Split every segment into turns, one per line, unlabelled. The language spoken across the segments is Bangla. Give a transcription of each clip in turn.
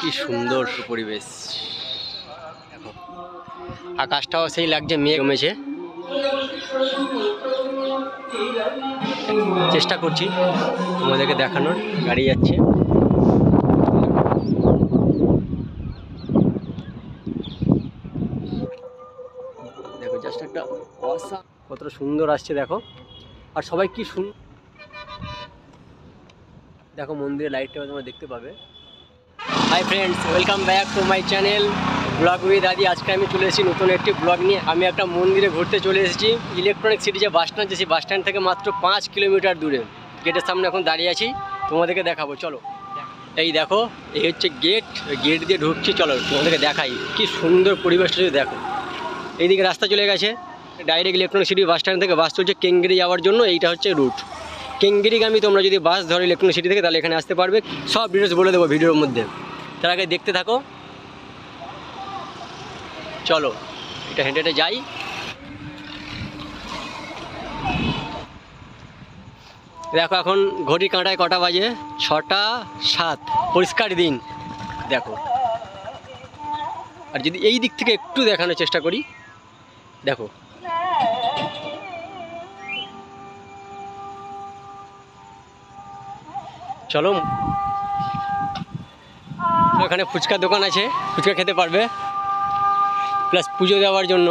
কি সুন্দর পরিবেশ। আকাশটাও সেই লাগছে মেঘ জমেছে। চেষ্টা করছি তোমাদেরকে দেখানোর গাড়ি যাচ্ছে। দেখো জাস্ট একটা অসা কতটা সুন্দর আসছে দেখো। আর সবাই কি সুন দেখো মন্দিরের লাইটটা তোমরা দেখতে পাবে। Hi friends welcome back to my channel blog with Adi আজকে আমি চলে এসেছি নতুন একটি ব্লগ নিয়ে। আমি একটা মন্দিরে ঘুরতে চলে এসেছি। ইলেকট্রনিক সিটি যে বাস স্ট্যান্ড সেই বাস স্ট্যান্ড থেকে মাত্র পাঁচ কিলোমিটার দূরে। গেটের সামনে এখন দাঁড়িয়ে আছি। তোমাদেরকে দেখাবো। চলো। এই দেখো, এই হচ্ছে গেট গেট দিয়ে ঢুকছি। চলো, তোমাদেরকে দেখাই। কি সুন্দর পরিবেশটা যদি দেখো। এইদিকে রাস্তা চলে গেছে। Direct electronic city bus stand থেকে বাস চলছে কেঙ্গেরি যাওয়ার জন্য। এইটা হচ্ছে রুট কেঙ্গেরিগামী তোমরা যদি বাস ধরো ইলেকট্রনিক সিটি থেকে, তাহলে এখানে আসতে পারবে। সব ডিটেলস বলে দেবো ভিডিওর মধ্যে। তার আগে দেখতে থাকো। চলো, এটা হেঁটে হেঁটে যাই। দেখো এখন ঘড়ি কাঁটায় কটা বাজে? ছটা সাত। পরিষ্কার দিন। দেখো। আর যদি এই দিক থেকে একটু দেখানোর চেষ্টা করি, দেখো। চলো এখানে ফুচকার দোকান আছে, ফুচকা খেতে পারবে। প্লাস পুজো দেওয়ার জন্য।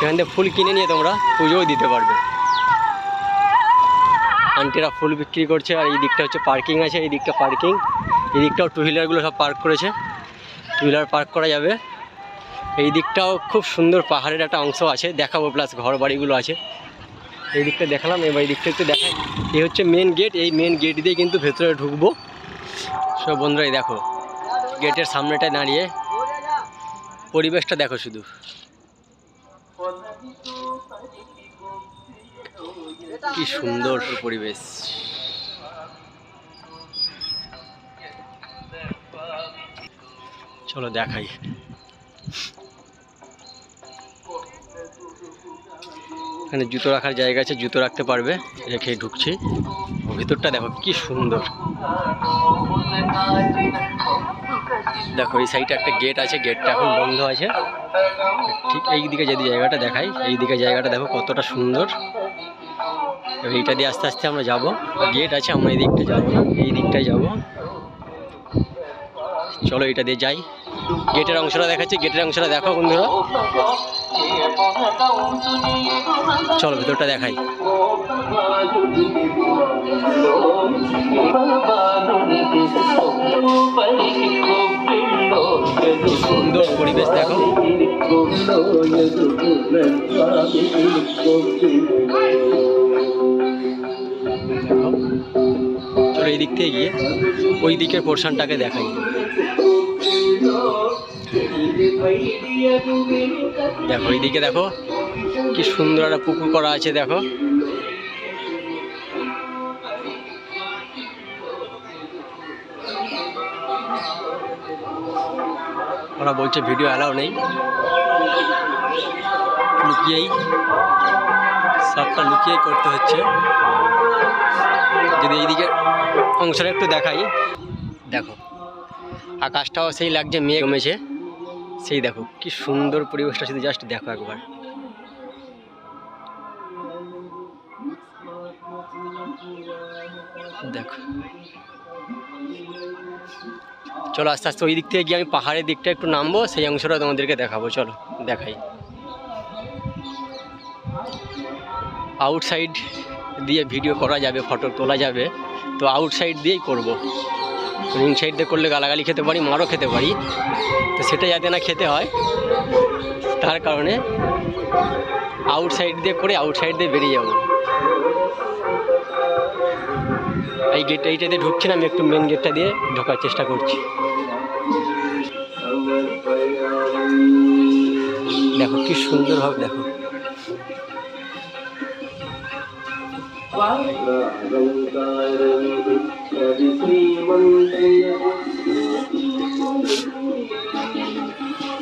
এখান থেকে ফুল কিনে নিয়ে তোমরা পুজোও দিতে পারবে। আন্টিরা ফুল বিক্রি করছে, আর এই দিকটা হচ্ছে পার্কিং আছে, এই দিকটা পার্কিং এই দিকটাও টু হুইলারগুলো সব পার্ক করেছে। টু হুইলার পার্ক করা যাবে। এই দিকটাও খুব সুন্দর পাহাড়ের একটা অংশ আছে, দেখাবো প্লাস ঘর বাড়িগুলো আছে। এই দিকটা দেখালাম, এবার এই দিকটা একটু দেখাই। এই হচ্ছে মেন গেট এই মেন গেট দিয়ে কিন্তু ভেতরে ঢুকবো। সব বন্ধুরাই দেখো। গেটের সামনেটায় দাঁড়িয়ে পরিবেশটা দেখো শুধু। কি সুন্দর পরিবেশ। চলো দেখাই। এখানে জুতো রাখার জায়গা আছে, জুতো রাখতে পারবে রেখে ঢুকছি। ভিতরটা দেখো, কি সুন্দর। দেখো, এই সাইডে একটা গেট আছে গেটটা এখন বন্ধ আছে। ঠিক এই দিকে যদি জায়গাটা দেখাই এই দিকে জায়গাটা দেখো কতটা সুন্দর। এইটা দিয়ে আস্তে আস্তে আমরা যাব। গেট আছে, আমরা এই দিকটা যাব না, এই দিকটায় যাব। চলো এটা দিয়ে যাই। গেটের অংশটা দেখাচ্ছি গেটের অংশটা দেখো বন্ধুরা। চলো ভিতরটা দেখাই। সুন্দর পরিবেশ দেখো। চলো এই দিক থেকে গিয়ে ওই দিকের পোর্শনটাকে দেখাই। দেখো এইদিকে দেখো, কি সুন্দর একটা পুকুর করা আছে, দেখো। ওরা বলছে ভিডিও অ্যালাউ নেই। লুকিয়েই সবটা লুকিয়েই করতে হচ্ছে। যদি এইদিকে অংশটা একটু দেখাই। দেখো, আকাশটাও সেই লাগছে, মেঘ জমেছে। সেই দেখো, কি সুন্দর পরিবেশটা শুধু জাস্ট দেখো একবার। দেখো। চলো আস্তে আস্তে ওই দিক থেকে গিয়ে আমি পাহাড়ের দিকটা একটু নামবো, সেই অংশটা তোমাদেরকে দেখাবো, চলো, দেখাই। আউটসাইড দিয়ে ভিডিও করা যাবে ফটো তোলা যাবে, তো আউটসাইড দিয়েই করব। ইনসাইড দিয়ে করলে গালাগালি খেতে পারি, মারও খেতে পারি, তো সেটা যাতে না খেতে হয়, তার কারণে আউটসাইড দিয়ে করে আউটসাইড দিয়ে বেরিয়ে যাব। এই গেট এইটাতে ঢুকছি না, আমি একটু মেন গেটটা দিয়ে ঢোকার চেষ্টা করছি। দেখো কি
সুন্দর হবে দেখো। শ্রীমন্ত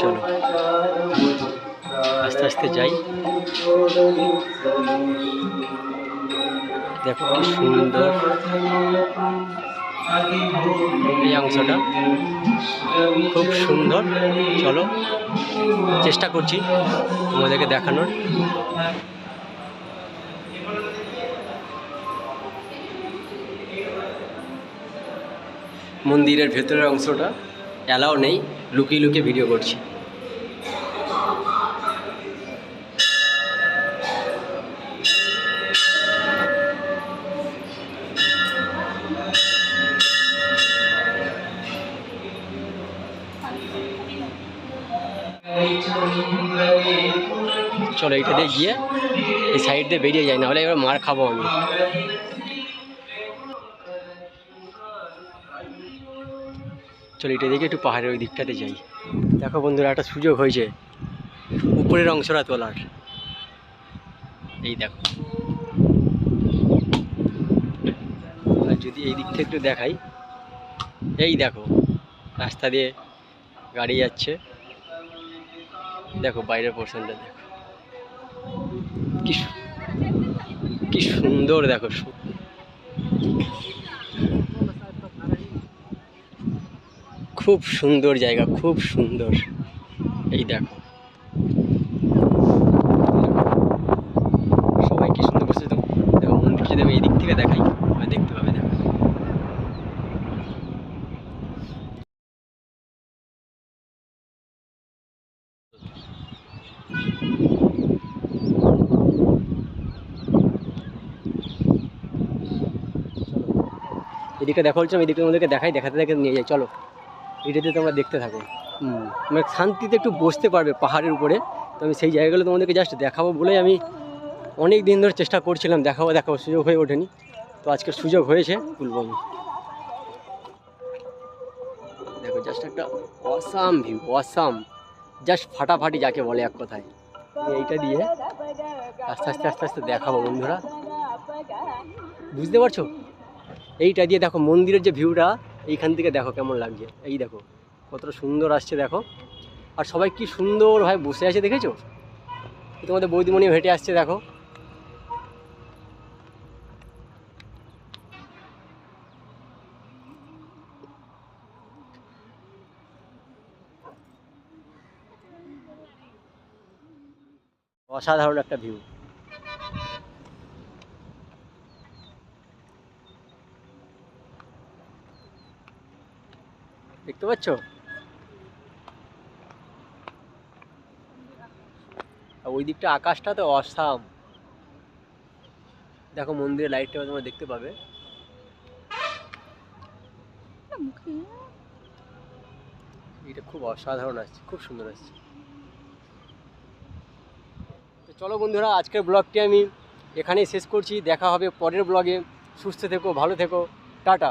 চলো। আস্তে আস্তে যাই। দেখো কি সুন্দর এই অংশটা। খুব সুন্দর। চলো, চেষ্টা করছি তোমাদেরকে দেখানোর। মন্দিরের ভেতরের অংশটা অ্যালাও নেই, লুকিয়ে লুকিয়ে ভিডিও করছি। চলো এইটা দিয়ে গিয়ে এই সাইড দিয়ে বেরিয়ে যাই না হলে এবার মার খাব আমি। চলো এটা দেখে একটু পাহাড়ের ওই দিকটাতে যাই। দেখো বন্ধুরা, একটা সুযোগ হয়েছে। উপরের অংশটা তোলার। এই দেখো। আর যদি এই দিকটা একটু দেখাই, এই দেখো, রাস্তা দিয়ে গাড়ি যাচ্ছে। দেখো বাইরের পোর্শনটা দেখো। কি কি সুন্দর দেখো খুব সুন্দর জায়গা, খুব সুন্দর। এই দেখো। সবাই কি সুন্দর বসে তো দেখো মন্দির যদি আমি এই দিক থেকে দেখাই দেখতে পাবে, দেখো। এদিকে দেখা হচ্ছে আমি এদিকে তোমাদেরকে দেখাই, দেখাতে দেখে নিয়ে যাই, চলো। এটাতে তোমরা দেখতে থাকো। মানে শান্তিতে একটু বসতে পারবে পাহাড়ের উপরে। তো আমি সেই জায়গাগুলো তোমাদেরকে জাস্ট দেখাবো বলেই আমি অনেক দিন ধরে চেষ্টা করছিলাম দেখাবো দেখাবো, সুযোগ হয়ে ওঠেনি। তো আজকে সুযোগ হয়েছে, তুলবো আমি। দেখো জাস্ট একটা অসাম ভিউ অসাম জাস্ট ফাটাফাটি যাকে বলে এক কথায়। এইটা দিয়ে আস্তে আস্তে আস্তে আস্তে দেখাবো বন্ধুরা। বুঝতে পারছ? এইটা দিয়ে দেখো মন্দিরের যে ভিউটা এইখান থেকে দেখো কেমন লাগছে। এই দেখো, কতটা সুন্দর আসছে দেখো। আর সবাই কি সুন্দরভাবে বসে আছে দেখেছ? তোমাদের বৌদিমণি হেঁটে আসছে দেখো। অসাধারণ একটা ভিউ দেখতে পাচ্ছ? ওই দিকটা আকাশটা তো অসাম। দেখো মন্দিরের লাইটটা তোমরা দেখতে পাবে। এটা খুব অসাধারণ আসছে, খুব সুন্দর আসছে। তো চলো বন্ধুরা, আজকের ব্লগটি আমি এখানেই শেষ করছি। দেখা হবে পরের ব্লগে সুস্থ থেকো, ভালো থেকো। টাটা।